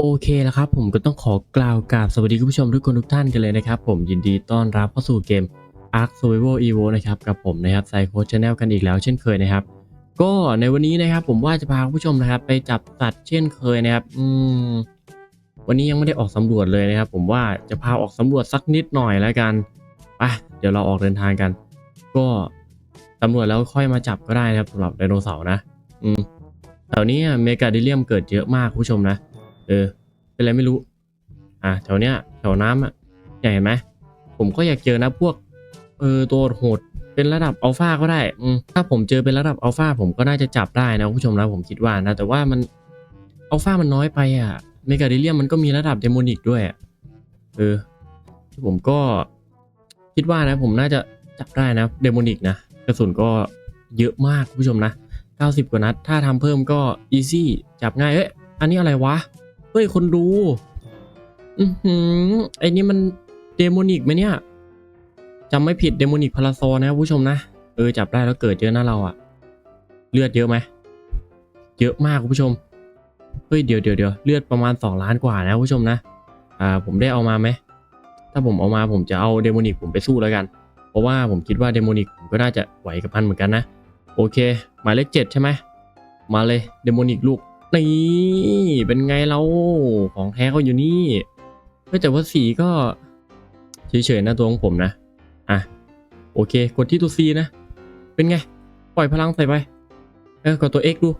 โอเคแล้วครับผมก็ต้องขอกล่าวกราบสวัสดีคุณผู้ชมทุกคนทุกท่านกันเลยนะครับ ผมยินดีต้อนรับเข้าสู่เกม Ark Survival Evo นะครับกับผมนะครับไซโคชแนลกันอีกแล้วเช่นเคยนะครับ ก็ในวันนี้นะครับผมว่าจะพาคุณผู้ชมนะครับ ไปจับสัตว์เช่นเคยนะครับอืมวันนี้ยังไม่ได้ออกสำรวจเลยนะครับ ผมว่าจะพาออกสำรวจสักนิดหน่อยแล้วกันไปเดี๋ยวเราออกเดินทางกัน ก็สำรวจแล้วค่อยมาจับก็ได้นะครับสำหรับไดโนเสาร์นะ อืมแถวนี้เมกาดิเลียมเกิดเยอะมากคุณผู้ชมนะ เออ เป็นอะไรไม่รู้ อะแถวเนี้ยแถวน้ำอะเห็นไหมผมก็อยากเจอนะพวก เออตัวโหดเป็นระดับอัลฟาก็ได้อืถ้าผมเจอเป็นระดับอัลฟาผมก็น่าจะจับได้นะผู้ชมนะผมคิดว่านะ แต่ว่ามันอัลฟามันน้อยไปอะเมกาเดเลียมมันก็มีระดับเดโมนิกด้วยอเออผมก็คิดว่านะ ผมน่าจะจับได้นะเดโมนิกนะกระสุนก็เยอะมากผู้ชมนะ 90 กว่านัด ถ้าทำเพิ่มก็อีซี่จับง่ายเอ้ยอันนี้อะไรวะ ฮ้ยคนดู อือหือไอ้นี่มันเดโมนิกไหมเนี่ยจำไม่ผิดเดโมนิกพาราโซนะผู้ชมนะ เออจับได้แล้วเกิดเยอะนะเราอะเลือดเยอะไหมเยอะมากคุณผู้ชม เฮ้ยเดี๋ยวเดี๋ยวเดี๋ยวเลือดประมาณ 2 ล้านกว่านะผู้ชมนะ อ่าผมได้เอามาไหม ถ้าผมเอามาผมจะเอาเดโมนิกผมไปสู้แล้วกัน เพราะว่าผมคิดว่าเดโมนิกผมก็น่าจะไหวกับพันเหมือนกันนะ โอเค หมายเลขเจ็ดใช่ไหม มาเลยเดโมนิกลูก นี่เป็นไงเราของแท้เขาอยู่นี่แต่ว่าสีก็เฉยๆนะตัวของผมนะ อะ โอเค กดที่ตัว C นะ เป็นไง ปล่อยพลังใส่ไป เออกดตัว X ดู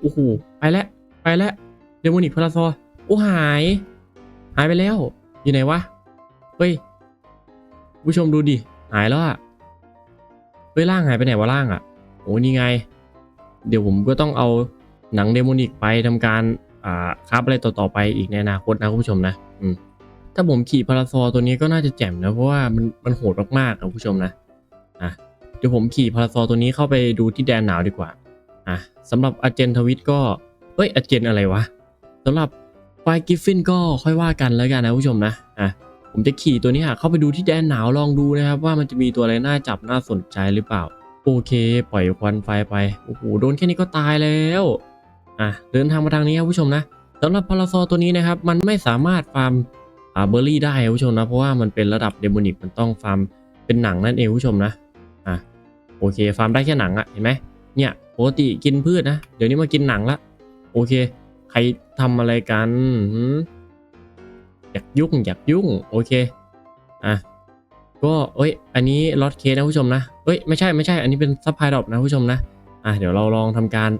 โอ้โห ไปแล้วไปแล้วเดโมนิกพาราซอโอ้หาย หายไปแล้ว อยู่ไหนวะ เฮ้ย ผู้ชมดูดิ หายแล้วอะเฮ้ยล่างหายไปไหนวะล่างอะโอ้นี่ไง เดี๋ยวผมก็ต้องเอา หนังเดโมนิกไปทำการอ่าคราบอะไรต่อๆไปอีกในอนาคตนะคุณผู้ชมนะอืมถ้าผมขี่พาราซอตัวนี้ก็น่าจะแจ่มนะเพราะว่ามันมันโหดมากๆนะคุณผู้ชมนะอะเดี๋ยวผมขี่พาราซอตัวนี้เข้าไปดูที่แดนหนาวดีกว่าอะสำหรับอาเจนทวิตก็เฮ้ยอาเจนอะไรวะสำหรับไฟกิฟฟินก็ค่อยว่ากันแล้วกันนะคุณผู้ชมนะอะผมจะขี่ตัวนี้ค่ะเข้าไปดูที่แดนหนาวลองดูนะครับ ว่ามันจะมีตัวอะไรน่าจับน่าสนใจหรือเปล่า โอเค ปล่อยควันไฟไปโอ้โหโดนแค่นี้ก็ตายแล้ว อะเดินทางมาทางนี้ครับผู้ชมนะสำหรับพาราซอตัวนี้นะครับ มันไม่สามารถฟาร์มอ่าเบอร์รี่ได้ครับผู้ชมนะ เพราะว่ามันเป็นระดับเดโมนิกมันต้องฟาร์มเป็นหนังนั่นเองผู้ชมนะอะโอเคฟาร์มได้แค่หนังอะเห็นไหมเนี่ยปกติกินพืชนะ เดี๋ยวนี้มากินหนังละโอเค ใครทำอะไรกันอยากยุ่งอยากยุ่งโอเคอะก็เอ้ย อันนี้ลอตเคสนะผู้ชมนะเอ้ยไม่ใช่ไม่ใช่ อันนี้เป็นซัพพลายดรอปนะผู้ชมนะอะเดี๋ยวเราลองทำการ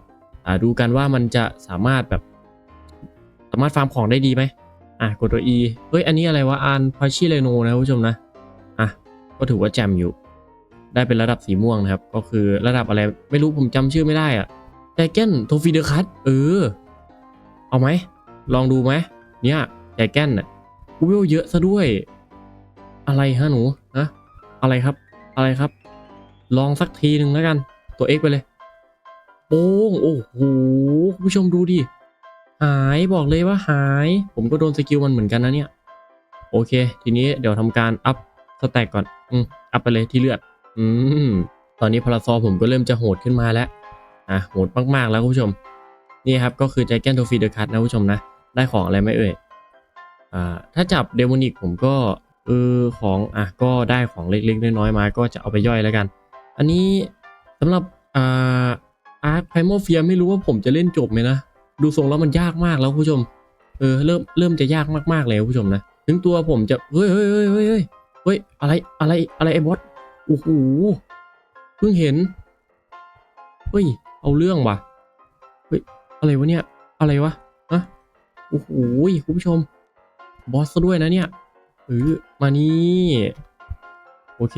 ดูกันว่ามันจะสามารถแบบ สามารถฟาร์มของได้ดีไหมอะกดตัว E เฮ้ย อันนี้อะไรวะอันพาชิเลโนนะผู้ชมนะ อะ ก็ถือว่าแจมอยู่ ได้เป็นระดับสีม่วงนะครับ ก็คือระดับอะไรไม่รู้ผมจำชื่อไม่ได้อะแจเก้นโทฟิเดอร์คัตเออ เอาไหม ลองดูไหมเนี่ยแจเก้นน่ะกูวิวเยอะซะด้วย อะไรฮะหนูฮะอะไรครับ อะไรครับ ลองสักทีหนึ่งแล้วกัน ตัว X ไปเลย โอ้งโอ้โหคุณผู้ชมดูดิ หายบอกเลยว่าหาย ผมก็โดนสกิลมันเหมือนกันนะเนี่ย โอเค ทีนี้เดี๋ยวทำการอัพสแต็กก่อนอืมอัพไปเลยที่เลือด อืมตอนนี้พาราซอผมก็เริ่มจะโหดขึ้นมาแล้วอะโหดมากๆแล้วคุณผู้ชม นี่ครับก็คือใจแกนโทฟีเดอร์คัตนะคุณผู้ชมนะ ได้ของอะไรไหมเอ่ยอ่าถ้าจับเดโมนิกผมก็เออของอะก็ได้ของเล็กๆน้อยๆมาก็จะเอาไปย่อยแล้วกัน อันนี้สำหรับอ่า อาร์คไพโมเฟียไม่รู้ว่าผมจะเล่นจบไหมนะ ดูทรงแล้วมันยากมากแล้วผู้ชม เออเริ่มเริ่มจะยากมากๆเลยผู้ชมนะ ถึงตัวผมจะเฮ้ยเฮ้ยเฮ้ยเฮ้ยเฮ้ยเฮ้ยอะไรอะไรอะไรไอ้บอสโอ้โหเพิ่งเห็นเฮ้ยเอาเรื่องว่ะเฮ้ยอะไรวะเนี่ยอะไรวะฮะโอ้โหคุณผู้ชมบอสซะด้วยนะเนี่ยเออมานี่โอเค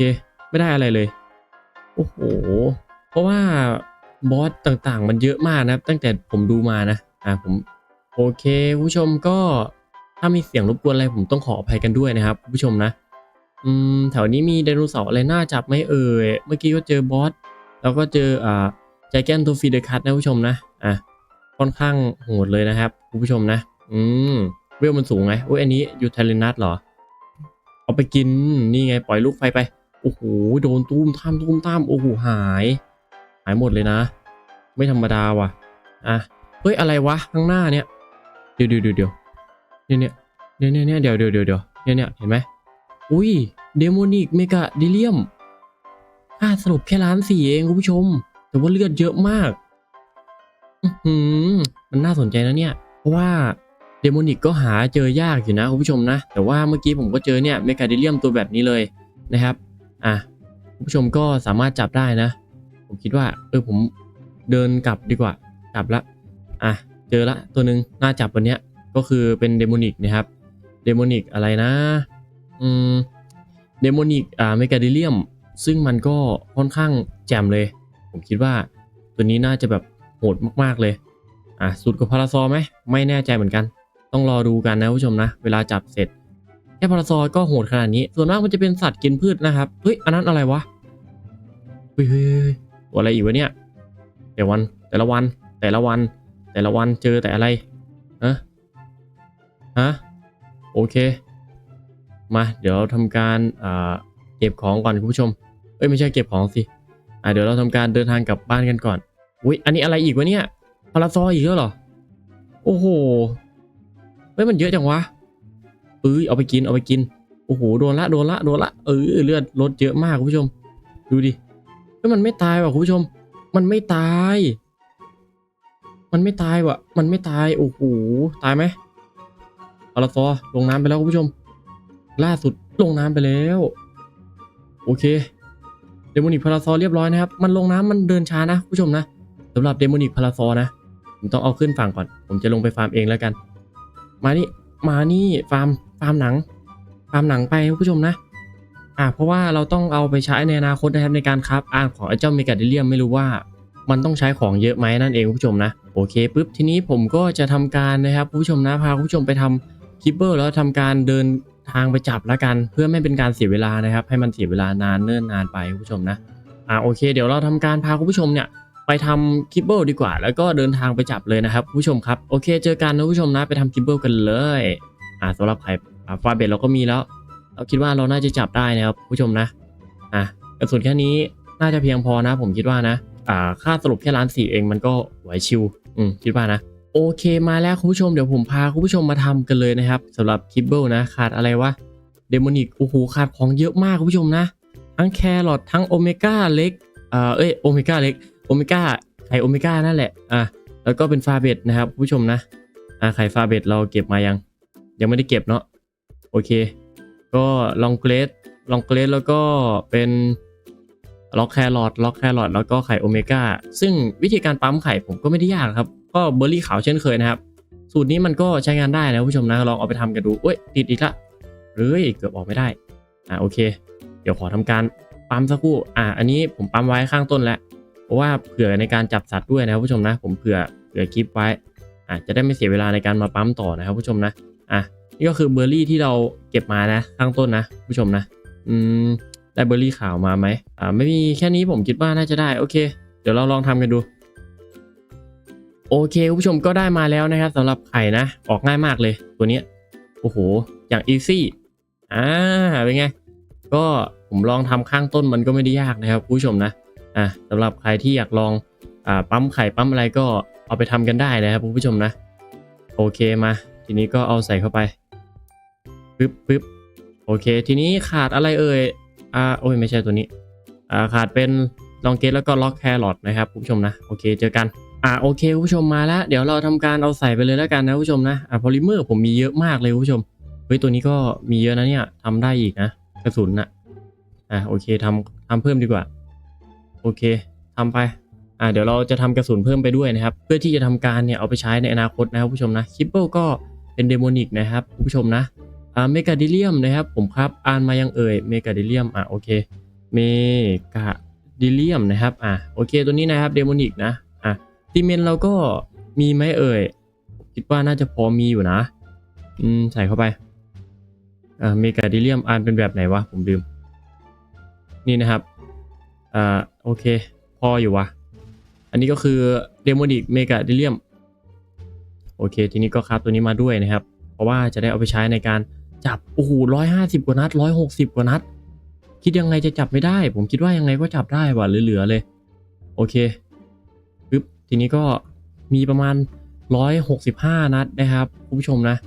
ไม่ได้อะไรเลย โอ้โห เพราะว่า บอสต่างๆ มันเยอะมากนะครับ ตั้งแต่ผมดูมานะ อ่าผมโอเคผู้ชมก็ถ้ามีเสียงรบกวนอะไรผมต้องขออภัยกันด้วยนะครับผู้ชมนะ อืมแถวนี้มีไดโนเสาร์อะไรน่าจับไหมเอ่ย เมื่อกี้ก็เจอบอสแล้วก็เจออ่าใจแกนโทฟีเดอร์คัตนะผู้ชมนะ อะ ค่อนข้างโหดเลยนะครับคุณผู้ชมนะ อืม เวลมันสูงไงโอ้ยอันนี้ยูเทเลนัสเหรอ เอาไปกิน นี่ไงปล่อยลูกไฟไป โอ้โห โดนตุ้มตามตุ้มตามโอ้โห หายายหมดเลยนะ ไม่ธรรมดาว่ะ อะ เฮ้ย อะไรวะ ข้างหน้าเนี่ย เดี๋ยวเดี๋ยวเดี๋ยวเนี่ยเนี่ยเนี่ยเนี่ยเดี๋ยวเดี๋ยวเดี๋ยวเดี๋ยวเนี่ยเนี่ยเห็นไหมอุ้ย เดโมนิกเมกาดิเลียม ค่าสรุปแค่ล้านสี่เองคุณผู้ชม แต่ว่าเลือดเยอะมาก อือหือมันน่าสนใจนะเนี่ย เพราะว่าเดโมนิกก็หาเจอยากอยู่นะคุณผู้ชมนะ แต่ว่าเมื่อกี้ผมก็เจอเนี่ยเมกาดิเลียมตัวแบบนี้เลยนะครับ อะคุณผู้ชมก็สามารถจับได้นะ ผมคิดว่า เออผมเดินกลับดีกว่า กลับละอะเจอละตัวหนึ่งน่าจับวันเนี้ยก็คือเป็นเดโมนิกนะครับเดโมนิกอะไรนะอืมเดโมนิกอ่าเมกาดิเลียม ซึ่งมันก็ค่อนข้างแจ่มเลย ผมคิดว่าตัวนี้น่าจะแบบโหดมากๆเลย อะสุดกับพาราซอไหมไม่แน่ใจเหมือนกัน ต้องรอดูกันนะผู้ชมนะ เวลาจับเสร็จแค่พาราซอก็โหดขนาดนี้ ส่วนมากมันจะเป็นสัตว์กินพืชนะครับ เฮ้ย อันนั้นอะไรวะเฮ้ยเฮ้ยเฮ้ย ตัวอะไรอีกวะเนี่ยแต่วันแต่ละวัน แต่ละวัน แต่ละวันเจอแต่อะไรฮะฮะโอเค มาเดี๋ยวเราทำการเก็บของก่อนคุณผู้ชม เอ้ยไม่ใช่เก็บของสิอ่าเดี๋ยวเราทำการเดินทางกลับบ้านกันก่อนอุ้ยอันนี้อะไรอีกวะเนี่ยพาราซออีกแล้วเหรอโอ้โหเฮ้ยมันเยอะจังวะเอ้ยเอาไปกินเอาไปกินโอ้โหโดนละโดนละโดนละเออเลือดลดเยอะมากคุณผู้ชม ดูดิ เฮ้ยมันไม่ตายว่ะคุณผู้ชม มันไม่ตาย มันไม่ตายว่ะ มันไม่ตาย โอ้โห ตายไหมอาละซอลงน้ำไปแล้วคุณผู้ชม ล่าสุดลงน้ำไปแล้ว โอเค เดโมนิกพาราซอเรียบร้อยนะครับ มันลงน้ำมันเดินช้านะคุณผู้ชมนะสำหรับเดโมนิกพาราซอนะ ผมต้องเอาขึ้นฝั่งก่อน ผมจะลงไปฟาร์มเองแล้วกัน มานี่ มานี่ฟาร์ม ฟาร์มหนัง ฟาร์มหนังไปคุณผู้ชมนะ อ่าเพราะว่าเราต้องเอาไปใช้ในอนาคตนะครับในการครับอ่านของไอ้เจ้าเมกาเดเลียมไม่รู้ว่ามันต้องใช้ของเยอะไหมนั่นเองคุณผู้ชมนะโอเคปุ๊บทีนี้ผมก็จะทำการนะครับคุณผู้ชมนะพาคุณผู้ชมไปทำคิปเปอร์แล้วทำการเดินทางไปจับแล้วกัน เพื่อไม่เป็นการเสียเวลานะครับ ให้มันเสียเวลานานเนิ่นนานไปคุณผู้ชมนะอ่าโอเค เดี๋ยวเราทำการพาคุณผู้ชมเนี่ยไปทำคิปเบิลดีกว่า แล้วก็เดินทางไปจับเลยนะครับผู้ชมครับ โอเค เจอกันนะผู้ชมนะ ไปทำคิปเบิลกันเลย อ่าสำหรับใครอ่าฟาเบตเราก็มีแล้ว เราคิดว่าเราน่าจะจับได้นะครับผู้ชมนะอะกระสุนแค่นี้น่าจะเพียงพอนะ ผมคิดว่านะอ่าค่าสรุปแค่ล้านสี่เองมันก็ไหวชิวอืมคิดว่านะโอเคมาแล้วคุณผู้ชมเดี๋ยวผมพาคุณผู้ชมมาทำกันเลยนะครับสำหรับคิปเบิลนะขาดอะไรวะเดโมนิกโอ้โหขาดของเยอะมากคุณผู้ชมนะ ทั้งแครอททั้งโอเมก้าเล็กอ่าเอ้ยโอเมก้าเล็กโอเมก้าไข่โอเมก้านั่นแหละอะแล้วก็เป็นฟาเบตนะครับผู้ชมนะอะไข่ฟาเบตเราเก็บมายัง ยังไม่ได้เก็บเนาะโอเค ก็ลองเกรดลองเกรดแล้วก็เป็นล็อกแครอทล็อกแครอทแล้วก็ไข่โอเมก้าซึ่งวิธีการปั๊มไข่ผมก็ไม่ได้ยากครับ ก็เบอร์รี่ขาวเช่นเคยนะครับ สูตรนี้มันก็ใช้งานได้นะผู้ชมนะลองเอาไปทำกันดูเอ้ยติดอีกละเฮ้ยเกือบออกไม่ได้อะโอเค เดี๋ยวขอทำการปั๊มสักครู่อะอันนี้ผมปั๊มไว้ข้างต้นแล้วเพราะว่าเผื่อในการจับสัตว์ด้วยนะครับผู้ชมนะ ผมเผื่อเผื่อคลิปไว้อะจะได้ไม่เสียเวลาในการมาปั๊มต่อนะครับผู้ชมนะอะ นี่ก็คือเบอร์รี่ที่เราเก็บมานะข้างต้นนะผู้ชมนะ อืมได้เบอร์รี่ขาวมาไหมอ่าไม่มีแค่นี้ผมคิดว่าน่าจะได้โอเค เดี๋ยวเราลองทำกันดู โอเคผู้ชมก็ได้มาแล้วนะครับสำหรับไข่นะ ออกง่ายมากเลยตัวเนี้ยโอ้โห อย่างอีซี่อ่าเป็นไง ก็ผมลองทำข้างต้นมันก็ไม่ได้ยากนะครับผู้ชมนะอะสำหรับใครที่อยากลองอ่าปั๊มไข่ปั๊มอะไรก็เอาไปทำกันได้นะครับผู้ชมนะ โอเคมา ทีนี้ก็เอาใส่เข้าไป ปึ๊บปึ๊บโอเค ทีนี้ขาดอะไรเอ่ย อ่า โอ้ย ไม่ใช่ตัวนี้ อ่า ขาดเป็นลองเกตแล้วก็ล็อกแครอทนะครับผู้ชมนะ โอเค เจอกัน อ่า โอเคผู้ชมมาแล้ว เดี๋ยวเราทำการเอาใส่ไปเลยแล้วกันนะผู้ชมนะ อ่าโพลิเมอร์ผมมีเยอะมากเลยผู้ชม เฮ้ย ตัวนี้ก็มีเยอะนะเนี่ยทำได้อีกนะ กระสุนนะอ่า โอเคทำทำเพิ่มดีกว่า โอเคทำไป อ่า เดี๋ยวเราจะทำกระสุนเพิ่มไปด้วยนะครับ เพื่อที่จะทำการเนี่ยเอาไปใช้ในอนาคตนะครับผู้ชมนะ คิปเปิลก็เป็นเดโมนิกนะครับผู้ชมนะ อ่าเมกาดิเลียมนะครับผมครับอ่านมายังเอ่ยเมกาดิเลียมอ่าโอเคเมกาดิเลียมนะครับอ่าโอเคตัวนี้นะครับเดโมนิกนะอะซีเมนเราก็มีไหมเอ่ยคิดว่าน่าจะพอมีอยู่นะอืมใส่เข้าไปอ่าเมกาดิเลียมอ่านเป็นแบบไหนวะผมลืม นี่นะครับอ่าโอเค พออยู่วะอันนี้ก็คือเดโมนิกเมกาดิเลียมโอเค ทีนี้ก็ครับตัวนี้มาด้วยนะครับ เพราะว่าจะได้เอาไปใช้ในการ จับโอ้โหร้อยห้าสิบกว่านัดร้อยหกสิบกว่านัด คิดยังไงจะจับไม่ได้ ผมคิดว่ายังไงก็จับได้ว่ะเหลือๆเลย โอเคปึ๊บทีนี้ก็มีประมาณร้อยหกสิบห้านัดนะครับคุณผู้ชมนะ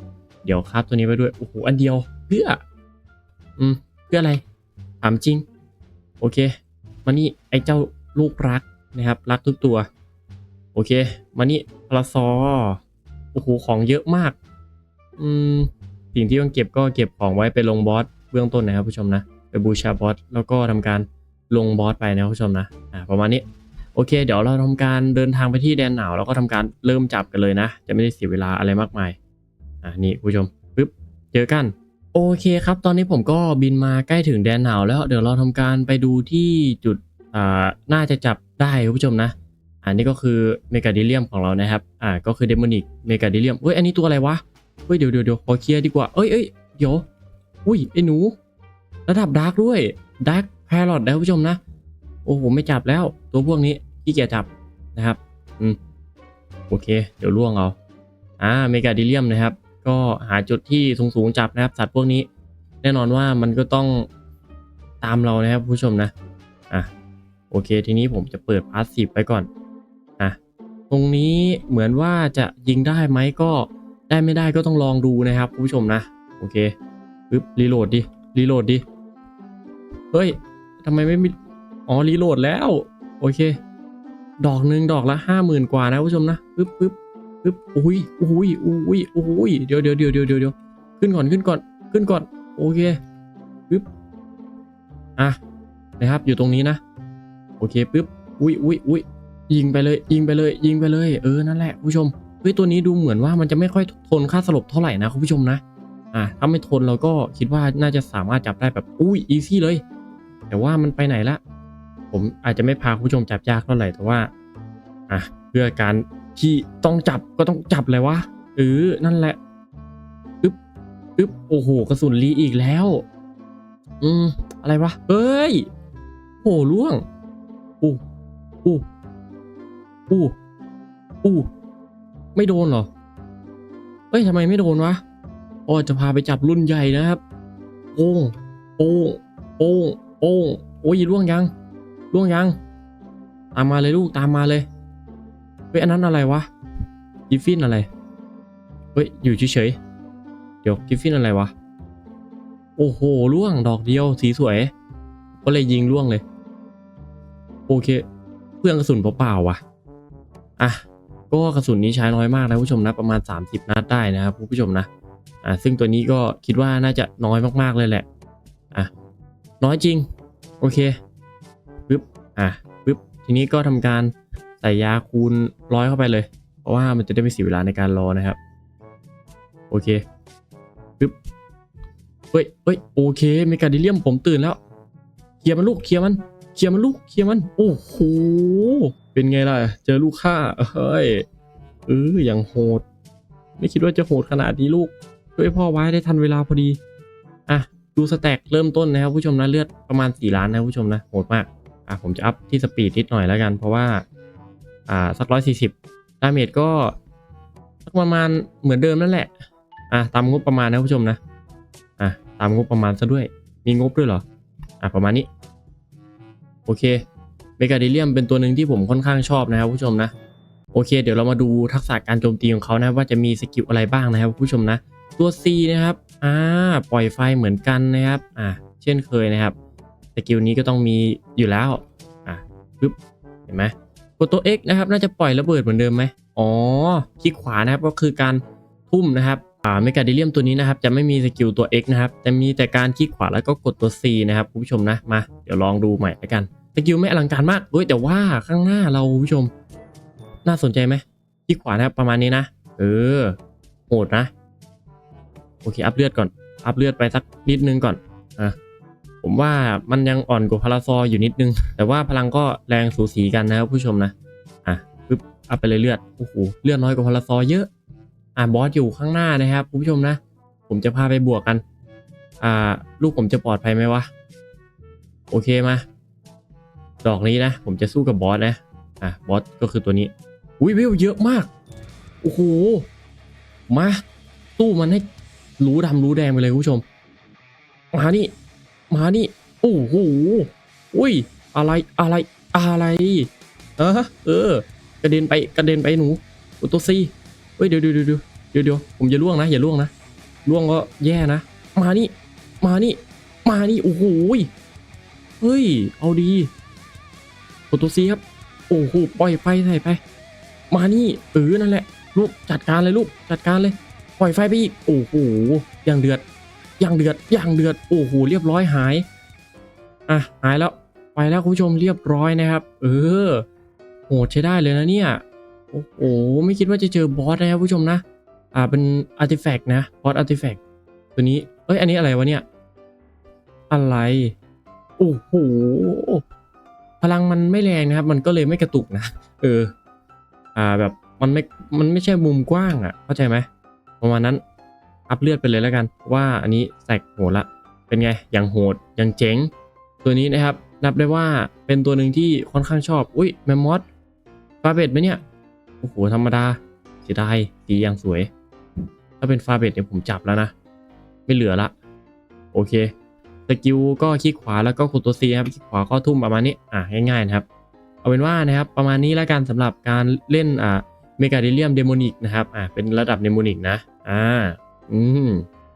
เดี๋ยวครับตัวนี้ไปด้วยโอ้โหอันเดียวเพื่ออืมเพื่ออะไรถามจริง โอเค มานี่ไอ้เจ้าลูกรักนะครับ รักทุกตัว โอเค มานี่พลาซอโอ้โหของเยอะมาก อืม สิ่งที่ต้องเก็บก็เก็บของไว้ไปลงบอสเบื้องต้นนะครับผู้ชมนะไปบูชาบอสแล้วก็ทำการลงบอสไปนะครับผู้ชมนะอ่าประมาณนี้โอเค เดี๋ยวเราทำการเดินทางไปที่แดนหนาวแล้วก็ทำการเริ่มจับกันเลยนะ จะไม่ได้เสียเวลาอะไรมากมายอ่านี่ผู้ชมปึ๊บเจอกันโอเคครับ ตอนนี้ผมก็บินมาใกล้ถึงแดนหนาวแล้วเดี๋ยวเราทำการไปดูที่จุดอ่าน่าจะจับได้คุณผู้ชมนะ อันนี้ก็คือเมกาดิเลียมของเรานะครับอ่าก็คือเดมอนิกเมกาดิเลียมเฮ้ยอันนี้ตัวอะไรวะ เฮ้ยเดี๋ยวเดี๋ยวเดี๋ยวขอเคลียร์ดีกว่า เอ้ยเอ้ยเดี๋ยว อุ้ยไอ้หนู ระดับดาร์กด้วยดาร์กแพรอดนะผู้ชมนะ โอ้โหไม่จับแล้ว ตัวพวกนี้ขี้เกียจจับนะครับ อืม โอเค เดี๋ยวล่วงเอา อ่าเมกาดิเลียมนะครับ ก็หาจุดที่สูงๆจับนะครับ สัตว์พวกนี้ แน่นอนว่ามันก็ต้องตามเรานะครับผู้ชมนะ อะ โอเค ทีนี้ผมจะเปิดพาสซีฟไปก่อน อะ ตรงนี้เหมือนว่าจะยิงได้ไหมก็ ได้ไม่ได้ก็ต้องลองดูนะครับผู้ชมนะ โอเคปึ๊บรีโหลดดิรีโหลดดิเฮ้ยทำไมไม่มีอ๋อรีโหลดแล้ว โอเค ดอกหนึ่งดอกละห้าหมื่นกว่านะผู้ชมนะปึ๊บปึ๊บปึ๊บอุ้ยอุ้ยอุ้ยอุ้ยเดี๋ยวเดี๋ยวเดี๋ยวเดี๋ยวเดี๋ยวเดี๋ยวขึ้นก่อนขึ้นก่อนขึ้นก่อน โอเคปึ๊บอะนะครับอยู่ตรงนี้นะ โอเคปึ๊บอุ้ยอุ้ยอุ้ยยิงไปเลยยิงไปเลยยิงไปเลย เออนั่นแหละผู้ชม เฮ้ยตัวนี้ดูเหมือนว่ามันจะไม่ค่อยทนค่าสลบเท่าไหร่นะคุณผู้ชมนะ อะถ้าไม่ทนเราก็คิดว่าน่าจะสามารถจับได้แบบอุ้ยอีซี่เลย แต่ว่ามันไปไหนละ ผมอาจจะไม่พาคุณผู้ชมจับยากเท่าไหร่แต่ว่าอะเพื่อการที่ต้องจับก็ต้องจับเลยวะเออนั่นแหละปึ๊บปึ๊บโอ้โหกระสุนรีอีกแล้ว อืมอะไรวะเฮ้ยโหล่วงอู้อู้อู้อู้ ไม่โดนเหรอเฮ้ยทำไมไม่โดนวะอ๋อจะพาไปจับรุ่นใหญ่นะครับ โป้งโป้งโป้งโป้งโอ้ยล่วงยังล่วงยัง ตามมาเลยลูกตามมาเลยเฮ้ยอันนั้นอะไรวะกิฟฟินอะไรเฮ้ยอยู่เฉยๆเดี๋ยวกิฟฟินอะไรวะโอ้โหล่วงดอกเดียวสีสวย ก็เลยยิงล่วงเลย โอเคเพื่องกระสุนเปล่าๆว่ะ อะ ก็กระสุนนี้ใช้น้อยมากนะผู้ชมนะประมาณ 30 นัดได้นะครับผู้ชมนะอะซึ่งตัวนี้ก็คิดว่าน่าจะน้อยมากๆเลยแหละอะน้อยจริง โอเคปึ๊บอะปึ๊บทีนี้ก็ทำการใส่ยาคูณร้อยเข้าไปเลย เพราะว่ามันจะได้ไม่เสียเวลาในการรอนะครับ โอเคปึ๊บเฮ้ยเฮ้ยโอเคเมกาดิเลียมผมตื่นแล้วเคลียร์มันลูกเคลียร์มัน เคลียร์มันลูกเคลียร์มัน โอ้โห เป็นไงล่ะ เจอลูกฆ่าเฮ้ยเอออย่างโหด ไม่คิดว่าจะโหดขนาดนี้ลูก ช่วยพ่อไว้ได้ทันเวลาพอดี อะ ดูสแต็กเริ่มต้นนะครับผู้ชมนะเลือดประมาณ 4 ล้านนะผู้ชมนะโหดมาก อะผมจะอัพที่สปีดนิดหน่อยแล้วกัน เพราะว่า อ่าสักร้อยสี่สิบดาเมจก็สักประมาณเหมือนเดิมนั่นแหละ อะตามงบประมาณนะผู้ชมนะ อะตามงบประมาณซะด้วย มีงบด้วยเหรอ อะประมาณนี้ อเคเมกาเดเลียมเป็นตัวหนึ่งที่ผมค่อนข้างชอบนะครับผู้ชมนะ โอเค เดี๋ยวเรามาดูทักษะการโจมตีของเขานะว่าจะมีสกิลอะไรบ้างนะครับผู้ชมนะ ตัว C นะครับอ่าปล่อยไฟเหมือนกันนะครับอ่าเช่นเคยนะครับสกิลนี้ก็ต้องมีอยู่แล้วอะปึ๊บเห็นไหมกดตัว X นะครับ น่าจะปล่อยระเบิดเหมือนเดิมไหมอ๋อคลิกขวานะครับก็คือการทุ่มนะครับอ่าเมกาเดเลียมตัวนี้นะครับ จะไม่มีสกิลตัว X นะครับ จะมีแต่การคลิกขวาแล้วก็กดตัว C นะครับคุณผู้ชมนะ มา เดี๋ยวลองดูใหม่แล้วกัน สกิลไม่อลังการมากเฮ้ยแต่ว่าข้างหน้าเราผู้ชม น่าสนใจไหมคลิกขวานะครับประมาณนี้นะ เออโหดนะ โอเค อัพเลือดก่อน อัพเลือดไปสักนิดนึงก่อนอะผมว่ามันยังอ่อนกว่าพาราซออยู่นิดนึง แต่ว่าพลังก็แรงสูสีกันนะครับผู้ชมนะอะปึ๊บอัพไปเลยเลือดโอ้โหเลือดน้อยกว่าพาราซอเยอะ อะบอสอยู่ข้างหน้านะครับผู้ชมนะ ผมจะพาไปบวกกัน อ่า ลูกผมจะปลอดภัยไหมวะโอเคมา ดอกนี้นะ ผมจะสู้กับบอสนะ อะ บอสก็คือตัวนี้ อุ้ยวิวเยอะมาก โอ้โห มา ตู้มันให้รู้ดำรู้แดงไปเลยคุณผู้ชม มานี่ มานี่ โอ้โห อุ้ย อะไร อะไร อะไรเออเออ กระเด็นไป กระเด็นไปหนูกดตัวซีเฮ้ย เดี๋ยวเดี๋ยวเดี๋ยวเดี๋ยวเดี๋ยวผมอย่าล่วงนะ อย่าล่วงนะ ล่วงก็แย่นะ มานี่ มานี่ มานี่ โอ้โหยเฮ้ย เอาดี กดตัวซีครับ โอ้โหปล่อยไฟใส่ไป มานี่เออนั่นแหละลูกจัดการเลยลูกจัดการเลย ปล่อยไฟไปอีก โอ้โหอย่างเดือดอย่างเดือดอย่างเดือดโอ้โหเรียบร้อยหายอะหายแล้วไปแล้วคุณผู้ชมเรียบร้อยนะครับ เออโหดใช้ได้เลยนะเนี่ยโอ้โหไม่คิดว่าจะเจอบอสนะครับผู้ชมนะ อ่าเป็นอาร์ติแฟกต์นะบอสอาร์ติแฟกต์ตัวนี้เอ้ยอันนี้อะไรวะเนี่ย อะไร โอ้โห พลังมันไม่แรงนะครับ มันก็เลยไม่กระตุกนะ เออ อ่าแบบมันไม่ มันไม่ใช่มุมกว้างอะ่ะ เข้าใจไหมประมาณนั้น อัพเลือดไปเลยแล้วกัน ว่าอันนี้แสกโหดละ เป็นไง อย่างโหด อย่างเจ๋ง ตัวนี้นะครับ นับได้ว่าเป็นตัวหนึ่งที่ค่อนข้างชอบ อุ้ยแมมมอสฟาเบตไหมเนี่ย โอ้โห ธรรมดา เสียดายสีอย่างสวย ถ้าเป็นฟาเบตเนี่ยผมจับแล้วนะ ไม่เหลือละ โอเค สกิลก็คลิกขวาแล้วก็กดตัว C ครับคลิกขวาก็ทุ่มประมาณนี้อะง่ายๆนะครับ เอาเป็นว่านะครับประมาณนี้แล้วกันสำหรับการเล่นอ่าเมกาเดเลียมเดโมนิกนะครับอะเป็นระดับเดโมนิกนะอ่าอืม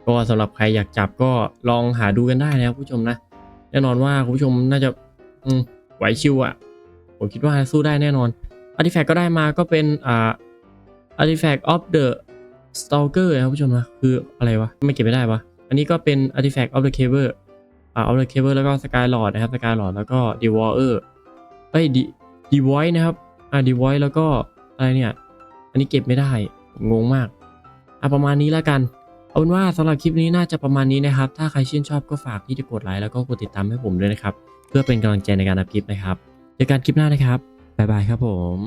ก็สำหรับใครอยากจับก็ลองหาดูกันได้นะครับผู้ชมนะ แน่นอนว่าคุณผู้ชมน่าจะอืมไหวชิวอะ่ะผมคิดว่าสู้ได้แน่นอน Artifact ก็ได้มาก็เป็นอ่า Artifact of the Stalker นะครับผู้ชมนะคืออะไรวะ ไม่เก็บไม่ได้วะ อันนี้ก็เป็น Artifact of the Caver อ่ อา of the Caver แล้วก็ Sky Lord นะครับ Sky Lord แล้วก็ The Warrior เอ้ย The The Void นะครับอ่า The Void แล้วก็อะไรเนี่ย อันนี้เก็บไม่ได้งงมากอะประมาณนี้แล้วกัน เอาเป็นว่าสำหรับคลิปนี้น่าจะประมาณนี้นะครับ ถ้าใครชื่นชอบก็ฝากที่จะกดไลค์แล้วก็กดติดตามให้ผมด้วยนะครับ เพื่อเป็นกำลังใจในการอัพคลิปนะครับเจอกันคลิปหน้านะครับบ๊ายบายครับผม